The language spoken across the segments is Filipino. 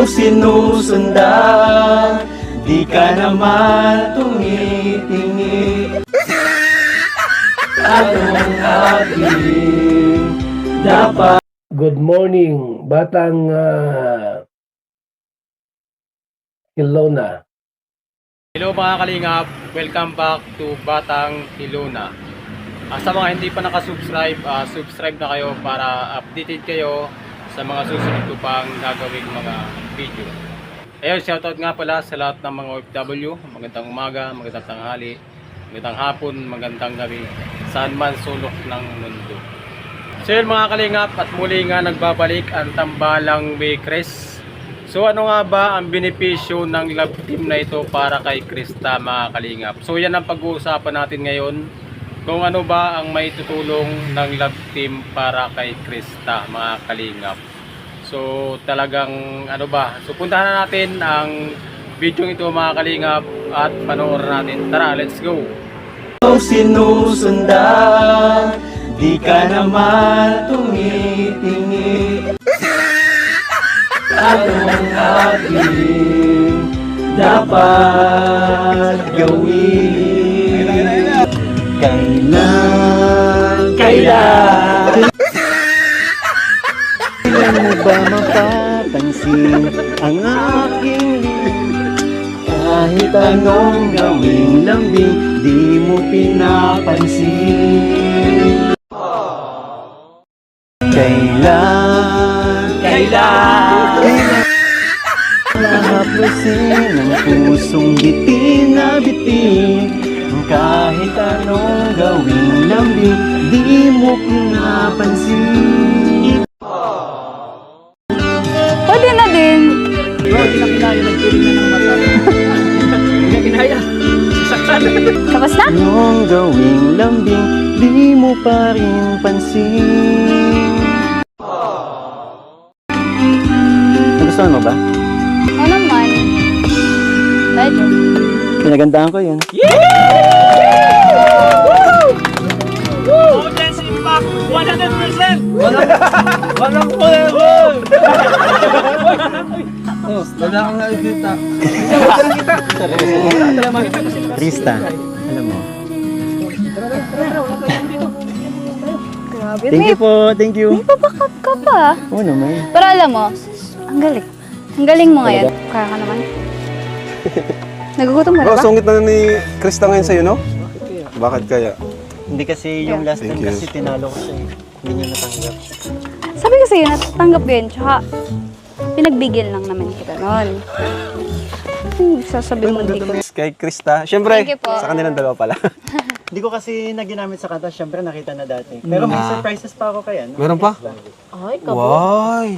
Ikaw sinusundan Di ka naman tumitingi Anong aking dapat Good morning, batang uh, Ilona. Hello mga kalingap, welcome back to Batang Ilona. Ah, sa mga hindi pa nakasubscribe, ah, subscribe na kayo para updated kayo sa mga susunod ko pang gagawing mga video. Ayun, shoutout nga pala sa lahat ng mga OFW. Magandang umaga, magandang tanghali, magandang hapon, magandang gabi, saan man sulok ng mundo. So yun mga kalingap, at muli nga nagbabalik ang tambalang may Chris. So ano nga ba ang benepisyo ng love team na ito para kay Krista mga kalingap? So yan ang pag-uusapan natin ngayon. Kung ano ba ang may tutulong ng love team para kay Krista mga kalingap. So talagang ano ba? So puntahan na natin ang video ito mga kalingap at panoorin natin. Tara, let's go! Sinusundan Di ka naman tumitingi Anong aking dapat gawin Kailan, kailan Kailan mo ba mapapansin ang aking kahit anong gawing lambing, di mo pinapansin. Kailan, kailan, Nahaplusin ang pusong bitin na bitin Kahit anong gawing lambing, di mo pinapansin. Pwede na din. Tapos na? Anong gawing lambing, di mo pa rin pansin. Nagustuhan mo ba? Oo naman. Medyo. Pinagandaan ko yun. Krista, alam mo. Grabe. Thank May, you po, thank may you. papakat ka pa. Oo naman. Pero alam mo, ang galing. Ang galing mo ngayon. Kaya ka naman. Nagugutom ka na Bro, ba? sungit na ni Krista ngayon sa'yo, no? Bakit kaya? Hindi kasi yung last Thank time you. kasi tinalo ko siya. eh. Hindi niya natanggap. Sabi ko sa'yo, natatanggap ko yun. Tsaka, pinagbigil lang naman kita noon. Hmm, sasabi mo hindi ko. Kay Krista. Siyempre, Thank you po. sa kanilang dalawa pala. Hindi ko kasi na ginamit sa kanta, syempre nakita na dati. Pero may surprises pa ako kaya. No? Meron pa? Ay, Why?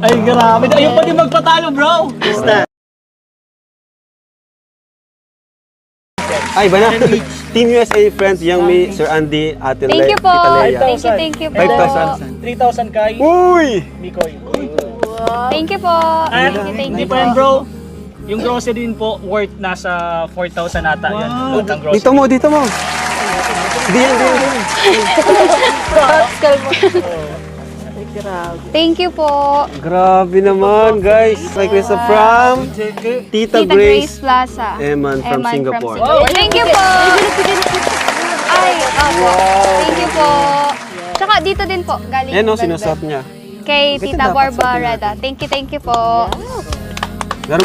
Ay, grabe. Ayun pa din magpatalo, bro! Krista. Ay, ba na? Team USA Friends, Young Me, Sir Andy, Ate Thank you po. Tita Lea. Thank you, thank you po. 5,000. 3,000 kay Uy! Mikoy. Thank you po. Thank you, thank you po. bro. Yung grocery din po worth nasa 4,000 ata yan. Load ng grocery. Dito mo, dito mo. Di yan, di yan, di yan. Thank you po. Grabe naman, guys. Kay Krista from Tita, Tita Grace Grace. Plaza. Eman from Eman Singapore. Thank you po. Ay, opo. Thank you po. Tsaka dito din po, galing. Yan o, Velvet. sinusot niya. Kay Tita Barbarada. Thank you, thank you po. Meron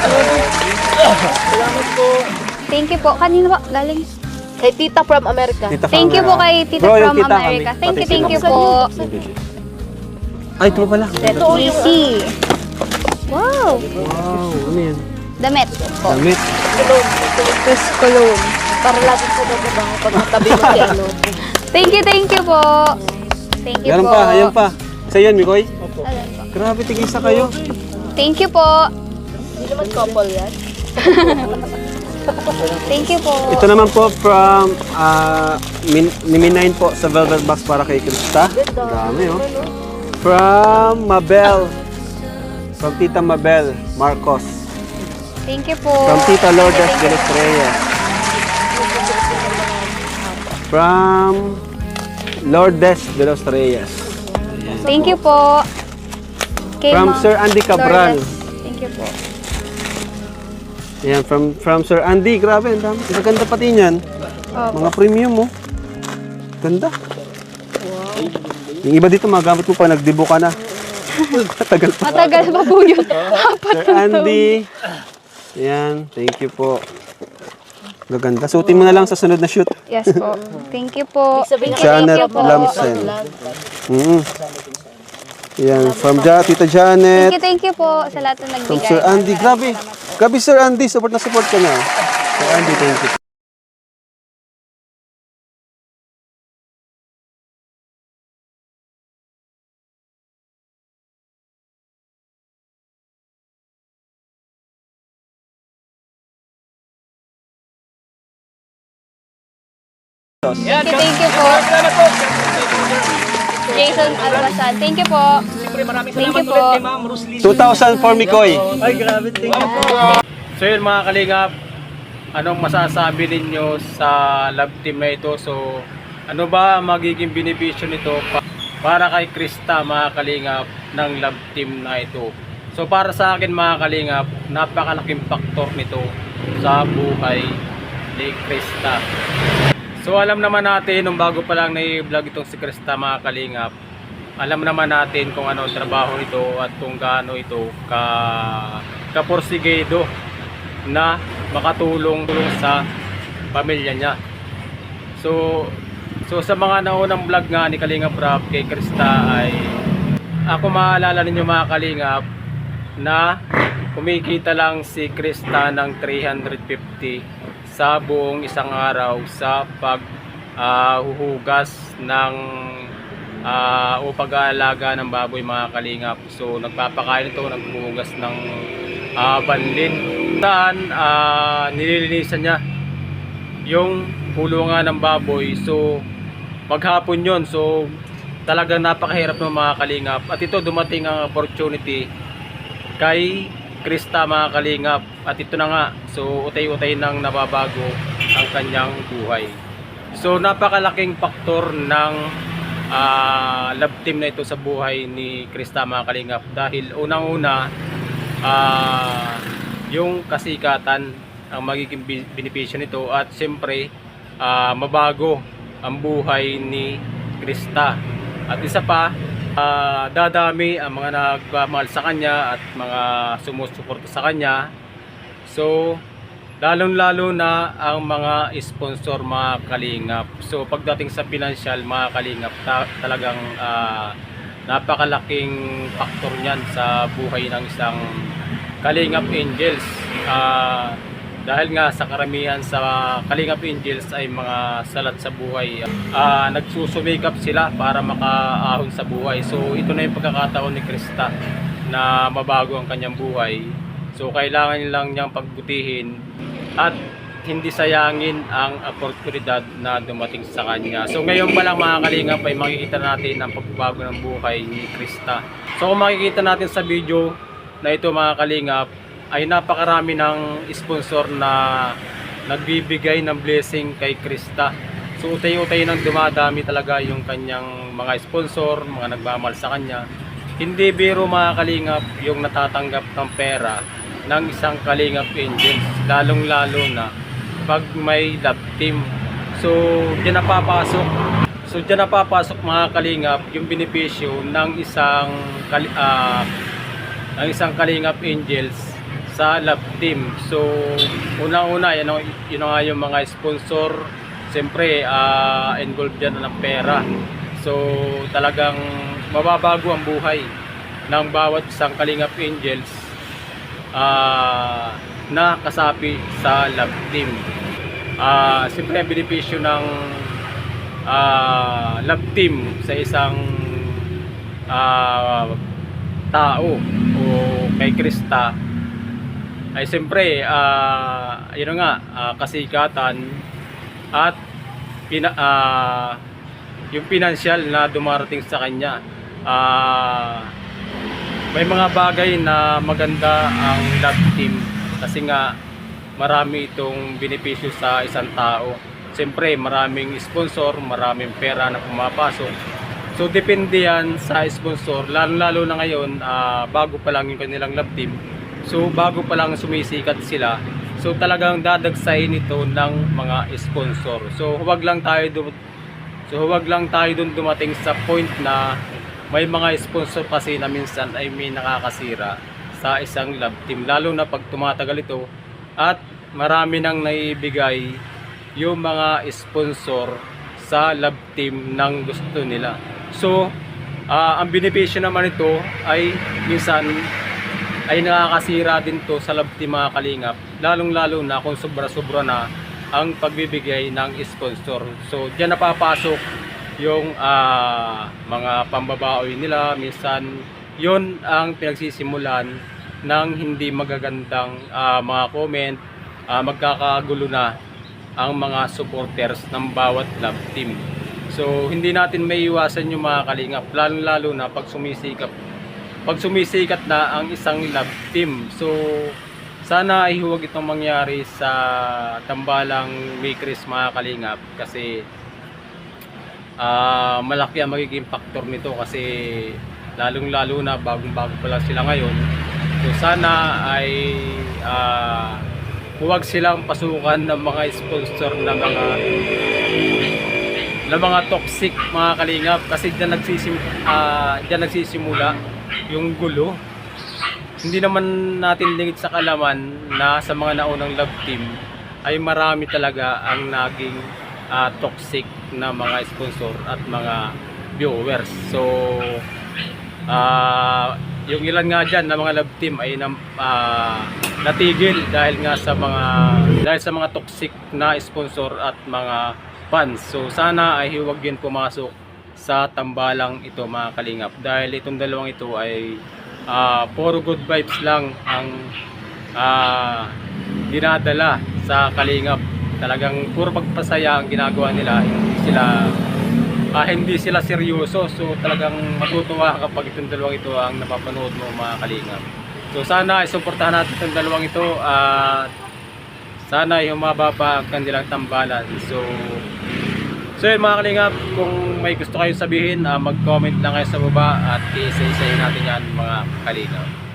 Thank you po. Kanino ba? Galing. Kay Tita from America. Tita Thank you po kay Tita Bro, from America. kami. Thank you, thank you po. Ay, ito pala. Easy. Wow. Wow, ano yan? Damit. Damit. Chris Cologne. Para lagi po daw mabango pag matabi mo si ano. Thank you, thank you po. Thank you Meron po. pa, ayan pa. Sa yan, Mikoy. Ayan po. Grabe, tigisa kayo. Thank you po. Hindi naman couple yan. Thank you po. Ito naman po from uh, min, Niminain po sa Velvet Box para kay Krista. Dami oh. From Mabel. From Tita Mabel Marcos. Thank you po. From Tita Lourdes de los Reyes. From Lourdes de los Reyes. Thank you po. Kay From Sir Andy Cabral. Lourdes. Thank you po. Ayan, from, from Sir Andy. Grabe, ang dami. Maganda pati niyan. Opo. Mga premium mo. Ganda. Yung iba dito, magamit mo pa, nagdibo ka na. Tagal pa. Matagal pa po yun. Sir Andy. Ayan, thank you po. Gaganda. Suotin mo na lang sa sunod na shoot. Yes po. Thank you po. Janet thank you po. Lamsen. Mm. Yan, from ja Tita Thank Janet. you, thank you po sa lahat na From nagbigay. Sir Andy. Grabe. Grabe, Sir Andy. Support na support ka na. Sir Andy, thank you. Thank you, thank you po. Jason Albasan. Thank you po. Siyempre maraming Thank salamat you po. kay Ma'am Rosely. 2,000 for Mikoy. Ay, grabe. Thank you po. So yun mga kalingap, anong masasabi ninyo sa love team na ito? So ano ba ang magiging benepisyo nito pa- para kay Krista mga kalingap ng love team na ito? So para sa akin mga kalingap, napakalaking faktor nito sa buhay ni Krista. So alam naman natin, nung bago pa lang na-vlog itong si Krista mga kalingap, alam naman natin kung ano ang trabaho nito at kung gaano ito ka kaporsigido na makatulong tulong sa pamilya niya. So so sa mga naunang vlog nga ni Kalingap Rap kay Krista ay ako maalala ninyo mga Kalingap na kumikita lang si Krista ng 350 sa buong isang araw sa pag ah, huhugas ng ah, o pag-aalaga ng baboy mga kalingap. So nagpapakain ito, naghuhugas ng ah, banlin. Saan ah, nililinisan niya yung kulungan ng baboy. So maghapon yon So talagang napakahirap ng mga kalingap. At ito dumating ang opportunity kay Krista mga kalingap. At ito na nga. So utay-utay nang nababago ang kanyang buhay. So napakalaking faktor ng ah, love team na ito sa buhay ni Krista mga kalingap dahil unang-una ah, yung kasikatan ang magiging benepisyo nito at siyempre ah, mabago ang buhay ni Krista at isa pa ah, dadami ang mga nagmamahal sa kanya at mga sumusuporta sa kanya so lalong-lalo na ang mga sponsor mga kalingap. So pagdating sa financial mga kalingap, ta- talagang ah, napakalaking faktor niyan sa buhay ng isang kalingap angels. Ah, dahil nga sa karamihan sa kalingap angels ay mga salat sa buhay. Ah, nagsusumikap sila para makaahon sa buhay. So ito na yung pagkakataon ni Krista na mabago ang kanyang buhay. So kailangan lang niyang pagbutihin at hindi sayangin ang oportunidad na dumating sa kanya. So ngayon pa lang mga kalingap ay makikita natin ang pagbabago ng buhay ni Krista. So kung makikita natin sa video na ito mga kalingap ay napakarami ng sponsor na nagbibigay ng blessing kay Krista. So utay-utay nang dumadami talaga yung kanyang mga sponsor, mga nagmamahal sa kanya. Hindi biro mga kalingap yung natatanggap ng pera ng isang kalingap angels, lalong-lalo na pag may love team. So, diyan napapasok. So, diyan napapasok mga kalingap yung benepisyo ng isang ah, ng isang kalingap angels sa love team. So, unang-una, yan, ang- yun nga yung mga sponsor. Siyempre, ah, involved yan ng pera. So, talagang mababago ang buhay ng bawat isang kalingap angels ah, na kasapi sa love team. Ah, siyempre ang benepisyo ng ah, love team sa isang ah, tao o kay Krista ay siyempre ah, yun nga ah, kasikatan at pina, ah, yung financial na dumarating sa kanya ah, may mga bagay na maganda ang love team kasi nga marami itong benepisyo sa isang tao. Siyempre, maraming sponsor, maraming pera na pumapasok. So, depende yan sa sponsor. Lalo-lalo na ngayon, ah, bago pa lang yung kanilang love team. So bago pa lang sumisikat sila, so talagang dadagsayin ito ng mga sponsor. So huwag lang tayo dum- So huwag lang tayo dun dumating sa point na may mga sponsor kasi na minsan ay may nakakasira sa isang love team. Lalo na pag tumatagal ito at marami nang naibigay yung mga sponsor sa love team ng gusto nila. So, ah, ang benepisyo naman ito ay minsan ay nakakasira din to sa love team mga kalingap. Lalong lalo na kung sobra-sobra na ang pagbibigay ng sponsor. So, diyan napapasok yung ah, mga pambabaoy nila. Minsan, yon ang pinagsisimulan ng hindi magagandang ah, mga comment. Ah, magkakagulo na ang mga supporters ng bawat love team. So, hindi natin may iwasan yung mga kalingap. Lalo-lalo na pag sumisikap pag sumisikat na ang isang love team. So, sana ay huwag itong mangyari sa tambalang Mikris mga kalingap kasi ah malaki ang magiging factor nito kasi lalong lalo na bagong bago pa lang sila ngayon. So, sana ay ah, huwag silang pasukan ng mga sponsor na mga na mga toxic mga kalingap kasi diyan nagsisim ah, diyan nagsisimula yung gulo. Hindi naman natin lingid sa kalaman na sa mga naunang love team ay marami talaga ang naging ah, toxic na mga sponsor at mga viewers. So ah yung ilan nga dyan na mga love team ay nam, ah, natigil dahil nga sa mga dahil sa mga toxic na sponsor at mga fans. So sana ay huwag din pumasok sa tambalang ito mga kalingap dahil itong dalawang ito ay ah, puro good vibes lang ang ah, dinadala sa kalingap. Talagang puro pagpasaya ang ginagawa nila. Hindi sila ah, hindi sila seryoso. So talagang matutuwa ka kapag itong dalawang ito ang napapanood mo mga kalingap. So sana isuportahan natin itong dalawang ito at sana ay humaba pa ang kanilang tambalan. So So yun mga kalingap, kung may gusto kayong sabihin, ah, mag-comment lang kayo sa baba at isa-isayin natin yan mga kalingap.